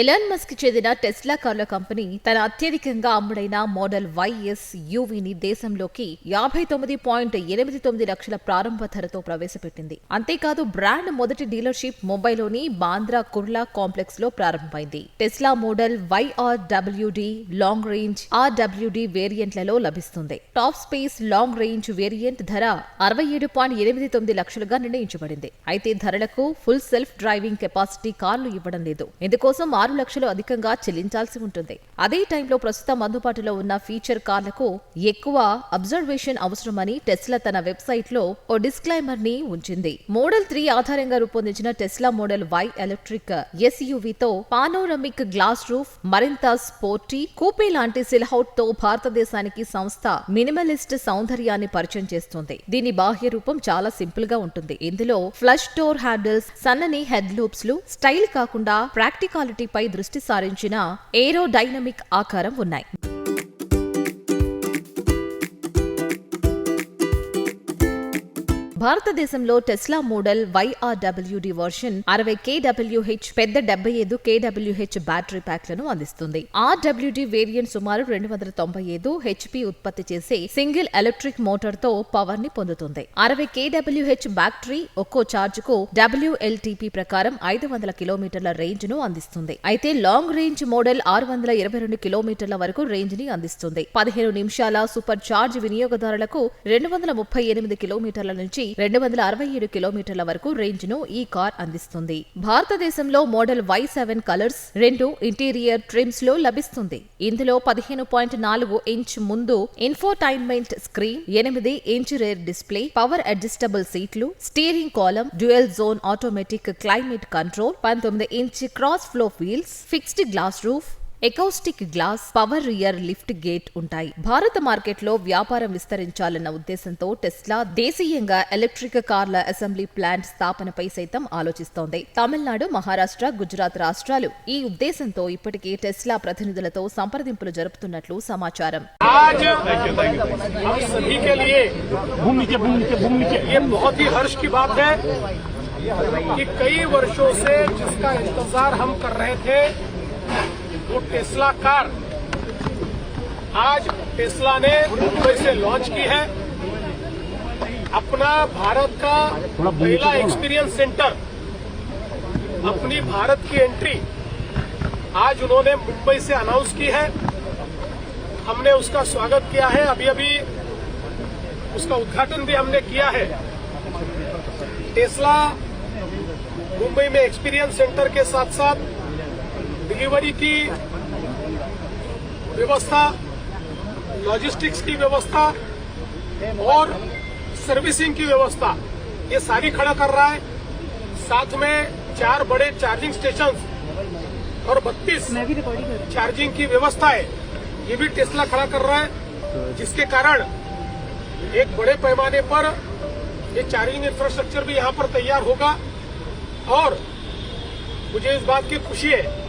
Elon Musk చెందిన Tesla కార్ల company తన అత్యధికంగా అమ్ముడైన మోడల్ వైఎస్ యూవీని దేశంలోకి యాభై తొమ్మిది పాయింట్ ఎనిమిది తొమ్మిది లక్షల ప్రారంభ ధరతో ప్రవేశపెట్టింది. అంతేకాదు బ్రాండ్ మొదటి డీలర్షిప్ ముంబైలోని బాంద్రా కుర్లా కాంప్లెక్స్లో ప్రారంభమైంది. Tesla model Y R WD long range RWD వేరియంట్లలో లభిస్తుంది. Top spec long range variant ధర అరవై ఏడు పాయింట్ ఎనిమిది తొమ్మిది లక్షలుగా నిర్ణయించబడింది. అయితే ధరలకు ఫుల్ సెల్ఫ్ డ్రైవింగ్ కెపాసిటీ కార్లు ఇవ్వడం లేదు. ఇందుకోసం ఆరు లక్షలు అధికంగా చెల్లించాల్సి ఉంటుంది. అదే టైంలో ప్రస్తుతం అందుబాటులో ఉన్న ఫీచర్ కార్లకు ఎక్కువ అబ్జర్వేషన్ అవసరమని టెస్లా తన వెబ్సైట్లో ఓ డిస్క్లైమర్ని ఉంచింది. మోడల్ త్రీ ఆధారంగా రూపొందించిన టెస్లా మోడల్ వై ఎలక్ట్రిక్ ఎస్యూవీతో పానోరమిక్ గ్లాస్ రూఫ్ మరింత స్పోర్టీ కూపే లాంటి సిల్హౌట్తో భారతదేశానికి సంస్థ మినిమలిస్ట్ సౌందర్యాన్ని పరిచయం చేస్తుంది. దీని బాహ్య రూపం చాలా సింపుల్గా ఉంటుంది. ఇందులో ఫ్లష్ డోర్ హ్యాండిల్స్ సన్నని హెడ్ లూప్స్లు స్టైల్ కాకుండా ప్రాక్టికాలిటీ పై దృష్టి సారించిన ఏరో డైనమిక్ ఆకారం ఉన్నాయి. భారతదేశంలో టెస్లా మోడల్ వైఆర్డబ్ల్యూడి వర్షన్ అరవై కేడబ్ల్యూహెచ్ పెద్ద డెబ్బై ఐదు కేడబ్ల్యూహెచ్ బ్యాటరీ ప్యాక్లను అందిస్తుంది. ఆర్డబ్ల్యూడి వేరియంట్ సుమారు రెండు వందల తొంభై ఐదు హెచ్పి ఉత్పత్తి చేసే సింగిల్ ఎలక్ట్రిక్ మోటార్తో పవర్ని పొందుతుంది. అరవై కేడబ్ల్యూహెచ్ బ్యాటరీ ఒక్కో ఛార్జ్కు డబ్ల్యూఎల్టీపీ ప్రకారం ఐదు వందల కిలోమీటర్ల రేంజ్ను అందిస్తుంది. అయితే లాంగ్ రేంజ్ మోడల్ ఆరు వందల ఇరవై రెండు కిలోమీటర్ల వరకు రేంజ్ని అందిస్తుంది. పదిహేను నిమిషాల సూపర్ చార్జ్ వినియోగదారులకు రెండు వందల ముప్పై ఎనిమిది కిలోమీటర్ల నుంచి రెండు వందల అరవై ఏడు కిలోమీటర్ల వరకు రేంజ్ను ఈ కార్ అందిస్తుంది. భారతదేశంలో మోడల్ వై సెవెన్ కలర్స్ రెండు ఇంటీరియర్ ట్రిమ్స్లో లభిస్తుంది. ఇందులో పదిహేను పాయింట్ నాలుగు ఇంచ్ ముందు ఇన్ఫోటైన్మెంట్ స్క్రీన్ ఎనిమిది inch rear display power adjustable సీట్లు steering column dual zone automatic climate control పంతొమ్మిది inch cross flow wheels fixed glass roof acoustic glass power rear lift gate ఉంటాయి భారత మార్కెట్లో వ్యాపారం విస్తరించాలన్న ఉద్దేశంతో టెస్లా దేశీయంగా ఎలక్ట్రిక్ కార్ల అసెంబ్లీ ప్లాంట్ స్థాపనపై సైతం ఆలోచిస్తోంది తమిళనాడు మహారాష్ట్ర గుజరాత్ రాష్ట్రాలు ఈ ఉద్దేశంతో ఇప్పటికే టెస్లా ప్రతినిధులతో సంప్రదింపులు జరుపుతున్నట్లు సమాచారం आज हम सभी के लिए घूम नीचे घूम नीचे घूम नीचे ये बहुत ही हर्ष की बात है कि कई वर्षों से जिसका इंतजार हम कर रहे थे वो टेस्ला कार। आज टेस्ला ने मुंबई से लॉन्च की है। अपना भारत का पहला एक्सपीरियंस सेंटर अपनी भारत की एंट्री आज उन्होंने मुंबई से अनाउंस की है। हमने उसका स्वागत किया है। अभी अभी उसका उद्घाटन भी हमने किया है। टेस्ला मुंबई में एक्सपीरियंस सेंटर के साथ साथ डिलीवरी की व्यवस्था लॉजिस्टिक्स की व्यवस्था और सर्विसिंग की व्यवस्था ये सारी खड़ा कर रहा है। साथ में चार बड़े चार्जिंग स्टेशन और बत्तीस चार्जिंग की व्यवस्था है ये भी टेस्ला खड़ा कर रहा है जिसके कारण एक बड़े पैमाने पर ये चार्जिंग इंफ्रास्ट्रक्चर भी यहाँ पर तैयार होगा। और मुझे इस बात की खुशी है